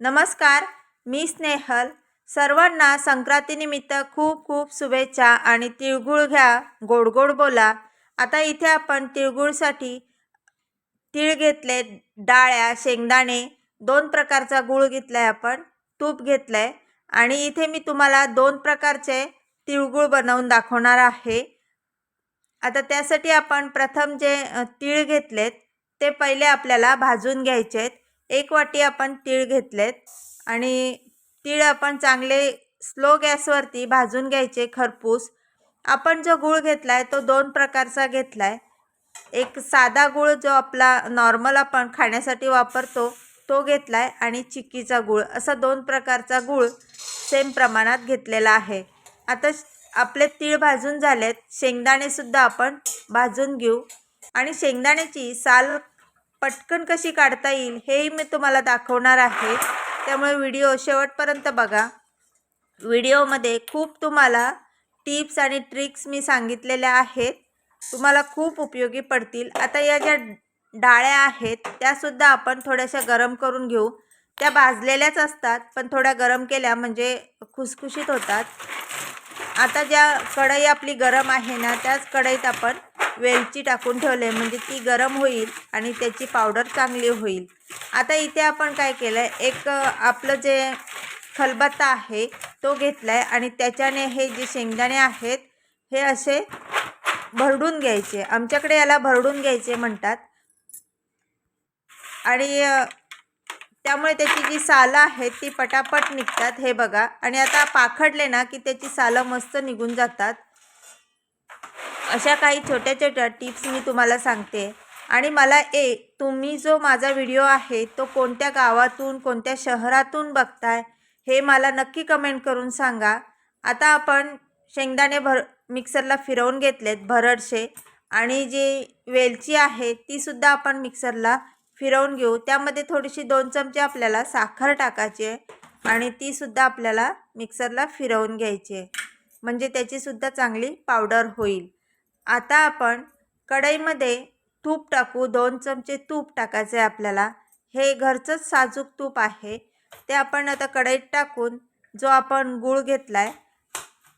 नमस्कार मी स्नेहल. सर्वांना संक्रांतीनिमित्त खूप खूप शुभेच्छा आणि तिळगुळ घ्या गोड गोड बोला. आता इथे आपण तिळगुळसाठी तीळ घेतले डाळ्या शेंगदाणे दोन प्रकारचा गूळ घेतला आहे आपण तूप घेतलं आहे आणि इथे मी तुम्हाला दोन प्रकारचे तिळगुळ बनवून दाखवणार आहे. आता त्यासाठी आपण प्रथम जे तीळ घेतलेत ते पहिले आपल्याला भाजून घ्यायचे आहेत एक वाटी आपण तीळ घेतलेत आणि तीळ आपण चांगले स्लो गॅसवरती भाजून घ्यायचे खरपूस. आपण जो गूळ घेतला आहे तो दोन प्रकारचा घेतला आहे एक साधा गूळ जो आपला नॉर्मल आपण खाण्यासाठी वापरतो तो घेतला आहे आणि चिक्कीचा गूळ. असा दोन प्रकारचा गूळ सेम प्रमाणात घेतलेला आहे. आता आपले तीळ भाजून झालेत. शेंगदाणेसुद्धा आपण भाजून घेऊ. आणि शेंगदाण्याची साल पटकन कशी काढता येईल हेही मी तुम्हाला दाखवणार आहे. त्यामुळे व्हिडिओ शेवटपर्यंत बघा. व्हिडिओमध्ये खूप तुम्हाला टिप्स आणि ट्रिक्स मी सांगितलेल्या आहेत. तुम्हाला खूप उपयोगी पडतील. आता या ज्या डाळ्या आहेत त्यासुद्धा आपण थोड्याशा गरम करून घेऊ. त्या भाजलेल्याच असतात पण थोड्या गरम केल्या म्हणजे खुसखुशीत होतात. आता ज्या कढई आपली गरम आहे ना त्याच कढईत आपण वेलची टाकून ठेवले म्हणजे ती गरम होईल आणि त्याची पावडर चांगली होईल. आता इथे आपण काय केलं आहे एक आपलं जे खलबत्ता आहे तो घेतला आहे आणि त्याच्याने हे जे शेंगदाणे आहेत हे असे भरडून घ्यायचे. आमच्याकडे याला भरडून घ्यायचे म्हणतात. आणि त्यामुळे त्याची जी सालं आहेत ती पटापट निघतात हे बघा. आणि आता पाखडले ना की त्याची सालं मस्त निघून जातात. अशा काही छोट्या छोट्या टिप्स मी तुम्हाला सांगते. आणि मला ए तुम्ही जो माझा व्हिडिओ आहे तो कोणत्या गावातून कोणत्या शहरातून बघताय हे मला नक्की कमेंट करून सांगा. आता आपण शेंगदाणे भर मिक्सरला फिरवून घेतलेत भरडशे. आणि जी वेलची आहे तीसुद्धा आपण मिक्सरला फिरवून घेऊ. त्यामध्ये थोडीशी दोन चमचे आपल्याला साखर टाकायची आहे. आणि तीसुद्धा आपल्याला मिक्सरला फिरवून घ्यायची आहे. म्हणजे त्याचीसुद्धा चांगली पावडर होईल. आता आपण कढईमध्ये तूप टाकू. दोन चमचे तूप टाकायचे आहे आपल्याला. हे घरचंच साजूक तूप आहे. ते आपण आता कढईत टाकून जो आपण गूळ घेतला आहे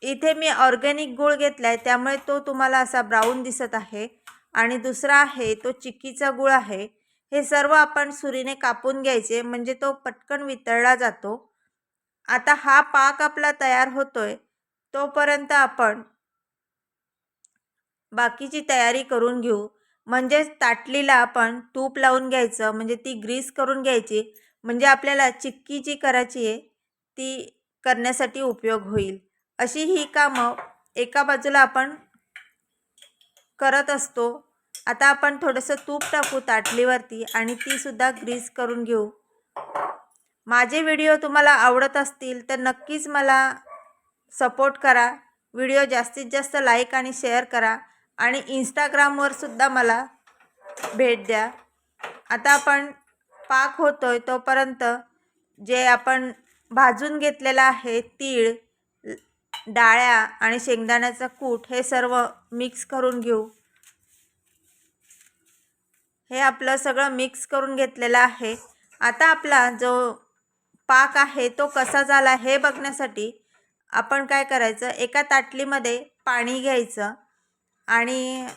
इथे मी ऑर्गॅनिक गूळ घेतला आहे त्यामुळे तो तुम्हाला असा ब्राऊन दिसत आहे. आणि दुसरा आहे तो चिक्कीचा गूळ आहे. हे सर्व आपण सुरीने कापून घ्यायचे म्हणजे तो पटकन वितळला जातो. आता हा पाक आपला तयार होतोय. तोपर्यंत आपण बाकीची तयारी करून घेऊ. म्हणजेच ताटलीला आपण तूप लावून घ्यायचं म्हणजे ती ग्रीस करून घ्यायची म्हणजे आपल्याला चिक्की जी करायची आहे ती करण्यासाठी उपयोग होईल. अशी ही कामं एका बाजूला आपण करत असतो. आता आपण थोडंसं तूप टाकू ताटलीवरती आणि तीसुद्धा ग्रीस करून घेऊ. माझे व्हिडिओ तुम्हाला आवडत असतील तर नक्कीच मला सपोर्ट करा. व्हिडिओ जास्तीत जास्त लाईक आणि शेअर करा. आणि इंस्टाग्रामवर सुद्धा मला भेट द्या. आता आपण पाक होतोय तोपर्यंत जे आपण भाजून घेतलेलं आहे तीळ डाळ्या आणि शेंगदाण्याचा कूट हे सर्व मिक्स करून घेऊ. हे आपलं सगळं मिक्स करून घेतलेलं आहे. आता आपला जो पाक आहे तो कसा झाला हे बघण्यासाठी आपण काय करायचं? एका ताटलीमध्ये पाणी घ्यायचं. आणि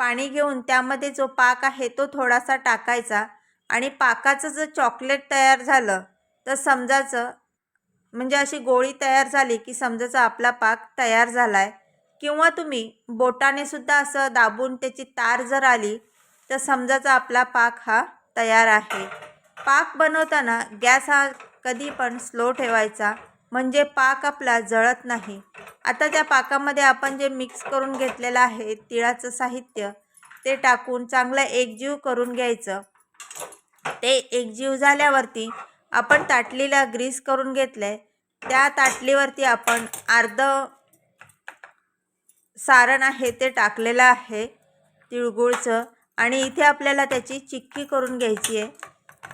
पाणी घेऊन त्यामध्ये जो पाक आहे तो थोडासा टाकायचा. आणि पाकाचं जर चॉकलेट तयार झालं तर समजायचं म्हणजे अशी गोळी तयार झाली की समजायचं आपला पाक तयार झाला आहे किंवा तुम्ही बोटाने सुद्धा असं दाबून त्याची तार जर आली तर समजायचा आपला पाक हा तयार आहे. पाक बनवताना गॅस हा कधी पण स्लो ठेवायचा. म्हणजे पाक आपला जळत नाही. आता त्या पाकामध्ये आपण जे मिक्स करून घेतलेलं आहे तिळाचं साहित्य ते टाकून चांगलं एकजीव करून घ्यायचं. ते एकजीव झाल्यावरती आपण ताटलीला ग्रीस करून घेतलं आहे त्या ताटलीवरती आपण अर्ध सारण आहे ते टाकलेलं आहे तिळगुळचं आणि इथे आपल्याला त्याची चिक्की करून घ्यायची आहे.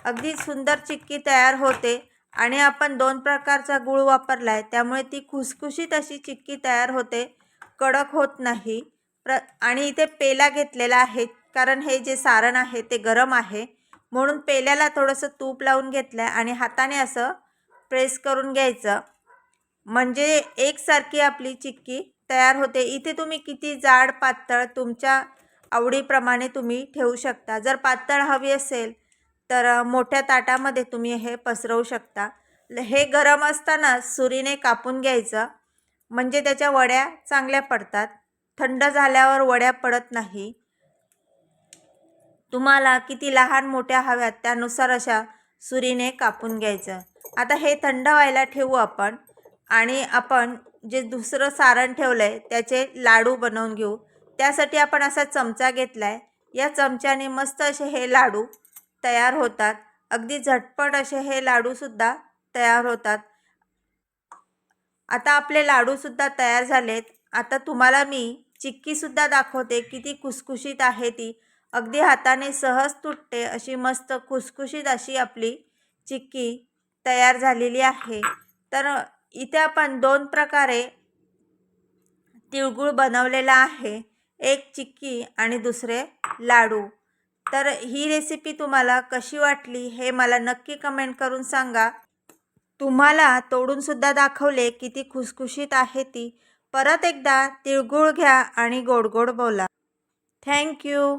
अगदी सुंदर चिक्की तयार होते. आणि आपण दोन प्रकारचा गूळ वापरला आहे त्यामुळे ती खुसखुशीत अशी चिक्की तयार होते. कडक होत नाही. प्र आणि इथे पेला घेतलेला आहे कारण हे जे सारण आहे ते गरम आहे. म्हणून पेल्याला थोडंसं तूप लावून घेतलं आहे आणि हाताने असं प्रेस करून घ्यायचं. म्हणजे एकसारखी आपली चिक्की तयार होते. इथे तुम्ही किती जाड पातळ तुमच्या आवडीप्रमाणे तुम्ही ठेवू शकता. जर पातळ हवी असेल तर मोठ्या ताटामध्ये तुम्ही हे पसरवू शकता. ल- हे गरम असताना सुरीने कापून घ्यायचं. म्हणजे त्याच्या वड्या चांगल्या पडतात. थंड झाल्यावर वड्या पडत नाही. तुम्हाला किती लहान मोठ्या हव्यात त्यानुसार अशा सुरीने कापून घ्यायचं. आता हे थंड व्हायला ठेवू आपण. आणि आपण जे दुसरं सारण ठेवलं आहे त्याचे लाडू बनवून घेऊ. त्यासाठी आपण असा चमचा घेतला आहे या चमच्याने मस्त असे हे लाडू तयार होतात. अगदी झटपट असे हे लाडूसुद्धा तयार होतात. आता आपले लाडूसुद्धा तयार झालेत. आता तुम्हाला मी चिक्कीसुद्धा दाखवते किती खुसखुशीत आहे ती. अगदी हाताने सहज तुटते अशी मस्त खुसखुशीत अशी आपली चिक्की तयार झालेली आहे. तर इथे आपण दोन प्रकारे तिळगुळ बनवलेला आहे. एक चिक्की आणि दुसरे लाडू. तर ही रेसिपी तुम्हाला कशी वाटली हे मला नक्की कमेंट करून सांगा. तुम्हाला तोडूनसुद्धा दाखवले किती खुसखुशीत आहे ती. परत एकदा तिळगुळ घ्या आणि गोड गोड बोला. थँक्यू